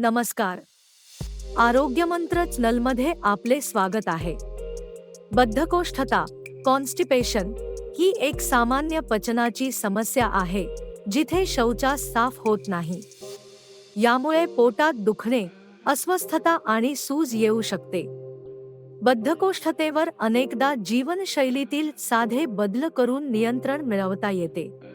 नमस्कार. आरोग्यमंत्रच चॅनलमध्ये आपले स्वागत आहे. बद्धकोष्ठता कॉन्स्टिपेशन ही एक सामान्य पचनाची समस्या आहे जिथे शौचास साफ होत नाही. यामुळे पोटात दुखणे अस्वस्थता आणि सूज येऊ शकते. बद्धकोष्ठतेवर अनेकदा जीवनशैलीतील साधे बदल करून नियंत्रण मिळवता येते.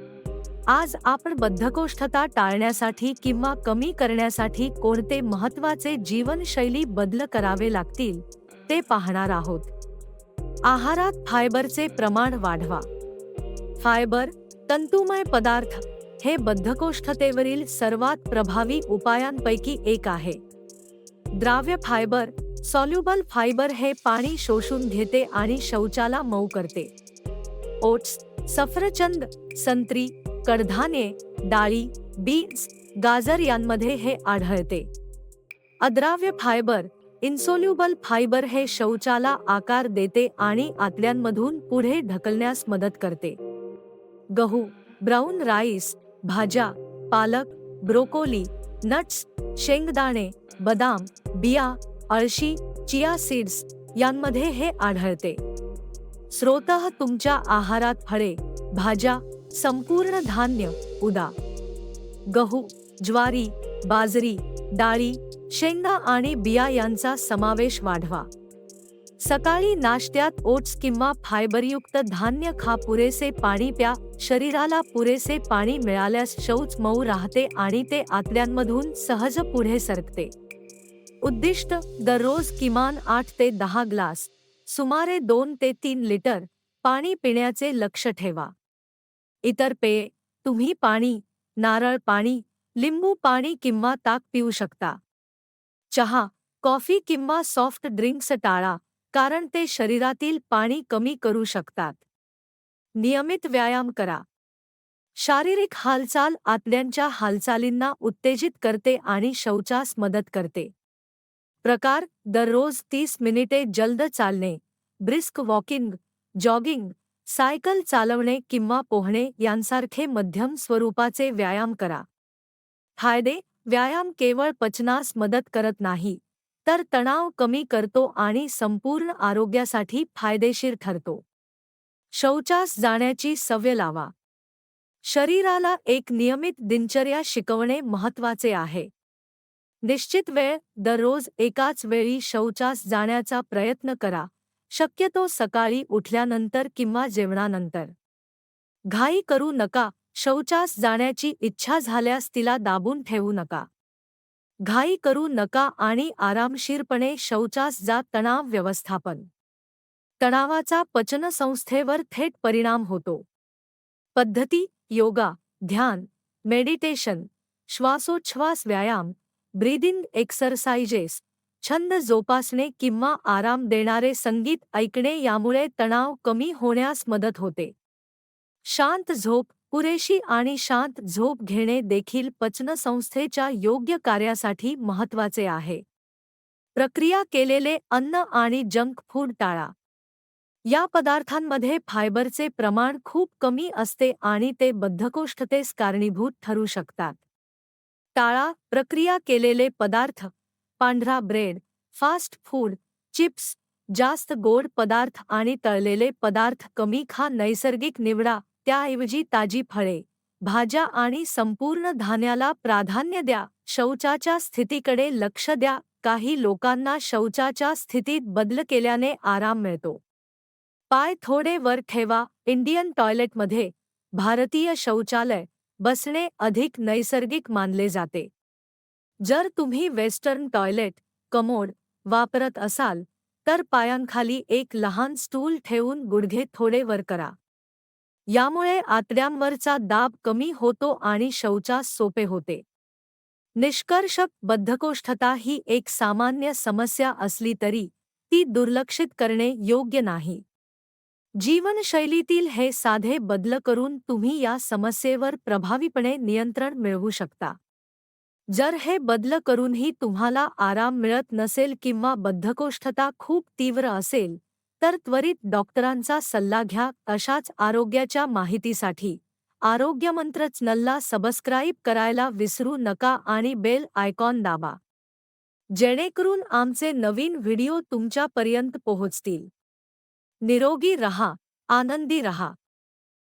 आज आपण बद्धकोष्ठता टाळण्यासाठी किंवा कमी करण्यासाठी कोणते महत्त्वाचे जीवनशैली बदल करावे लागतील ते पाहणार आहोत. आहारात फायबरचे प्रमाण वाढवा. फायबर तंतुमय पदार्थ हे बद्धकोष्ठतेवरील सर्वात प्रभावी उपायांपैकी एक आहे. द्राव्य फायबर सॉल्युबल फायबर हे पाणी शोषून घेते आणि शौचाला मऊ करते. ओट्स सफरचंद संत्री कडधान्ये डाळी बीन्स गाजर यांमध्ये हे आढळते. अद्राव्य फायबर इन्सोल्युबल फायबर हे शौचाला आकार देते आणि आतड्यांमधून पुढे ढकलण्यास मदत करते. गहू ब्राऊन राईस भाज्या पालक ब्रोकोली नट्स शेंगदाणे बदाम बिया अळशी चिया सीड्स यांमध्ये हे आढळते. स्रोतः तुमच्या आहारात फळे भाज्या संपूर्ण धान्य उदा. गहू ज्वारी बाजरी डाळी शेंगा आणि बिया यांचा समावेश वाढवा. सकाळी नाश्त्यात ओट्स किंवा फायबरयुक्त धान्य खा पुरेसे पाणी प्या शरीराला पुरेसे पाणी मिळाल्यास शौच मऊ राहते आणि ते आतड्यांमधून सहज पुढे सरकते. उद्दिष्ट दररोज किमान आठ ते दहा ग्लास सुमारे दोन ते तीन लिटर पाणी पिण्याचे लक्ष ठेवा. इतर पेय तुम्ही पाणी नारळ पाणी लिंबू पाणी किंवा ताक पिऊ शकता. चहा कॉफी किंवा सॉफ्ट ड्रिंक्स टाळा कारण ते शरीरातील पाणी कमी करू शकतात. नियमित व्यायाम करा. शारीरिक हालचाल आतड्यांच्या हालचालींना उत्तेजित करते आणि शौचास मदत करते. प्रकार दररोज तीस मिनिटे जलद चालणे ब्रिस्क वॉकिंग जॉगिंग सायकल चालवणे किंवा पोहणे यांसारखे मध्यम स्वरूपाचे व्यायाम करा. फायदे व्यायाम केवळ पचनास मदत करत नाही तर तणाव कमी करतो आणि संपूर्ण आरोग्यासाठी फायदेशीर ठरतो. शौचास जाण्याची सवय लावा. शरीराला एक नियमित दिनचर्या शिकवणे महत्त्वाचे आहे. निश्चित वेळ दररोज एकाच वेळी शौचास जाण्याचा प्रयत्न करा. शक्यतो सकाळी उठल्यानंतर किंवा जेवणानंतर. घाई करू नका शौचास जाण्याची इच्छा झाल्यास तिला दाबून ठेवू नका. घाई करू नका आणि आरामशीरपणे शौचास जा तणाव व्यवस्थापन. तणावाचा पचनसंस्थेवर थेट परिणाम होतो. पद्धती योगा ध्यान मेडिटेशन श्वासोच्छ्वास व्यायाम ब्रीदिंग एक्सरसाइजेस छंद जोपासणे किंवा आराम देणारे संगीत ऐकणे यामुळे तणाव कमी होण्यास मदत होते. शांत झोप पुरेशी आणि शांत झोप घेणे देखील पचनसंस्थेच्या योग्य कार्यासाठी महत्त्वाचे आहे. प्रक्रिया केलेले अन्न आणि जंक फूड टाळा. या पदार्थांमध्ये फायबरचे प्रमाण खूप कमी असते आणि ते बद्धकोष्ठतेस कारणीभूत ठरू शकतात. टाळा प्रक्रिया केलेले पदार्थ पांढरा ब्रेड फास्ट फूड चिप्स जास्त गोड पदार्थ आणि तळलेले पदार्थ कमी खा नैसर्गिक निवडा त्याऐवजी ताजी फळे भाज्या आणि संपूर्ण धान्याला प्राधान्य द्या. शौचाच्या स्थितीकडे लक्ष द्या. काही लोकांना शौचाच्या स्थितीत बदल केल्याने आराम मिळतो. पाय थोडे वर ठेवा. इंडियन टॉयलेटमध्ये भारतीय शौचालय बसणे अधिक नैसर्गिक मानले जाते. जर तुम्ही वेस्टर्न टॉयलेट कमोड वापरत असाल तर पायांखाली एक लहान स्टूल ठेवून गुडघे थोडे वर करा. यामुळे आतड्यांवरचा दाब कमी होतो आणि शौचास सोपे होते. निष्कर्षक बद्धकोष्ठता ही एक सामान्य समस्या असली तरी ती दुर्लक्षित करणे योग्य नाही. जीवनशैलीतील हे साधे बदल करून तुम्ही या समस्येवर प्रभावीपणे नियंत्रण मिळवू शकता. जर हे बदल करूनही तुम्हाला आराम मिळत नसेल किंवा बद्धकोष्ठता खूप तीव्र असेल तर त्वरित डॉक्टरांचा सल्ला घ्या अशाच आरोग्याच्या माहितीसाठी. आरोग्यमंत्र चॅनलला सबस्क्राईब करायला विसरू नका आणि बेल आयकॉन दाबा. जेणेकरून आमचे नवीन व्हिडिओ तुमच्यापर्यंत पोहोचतील. निरोगी रहा आनंदी रहा.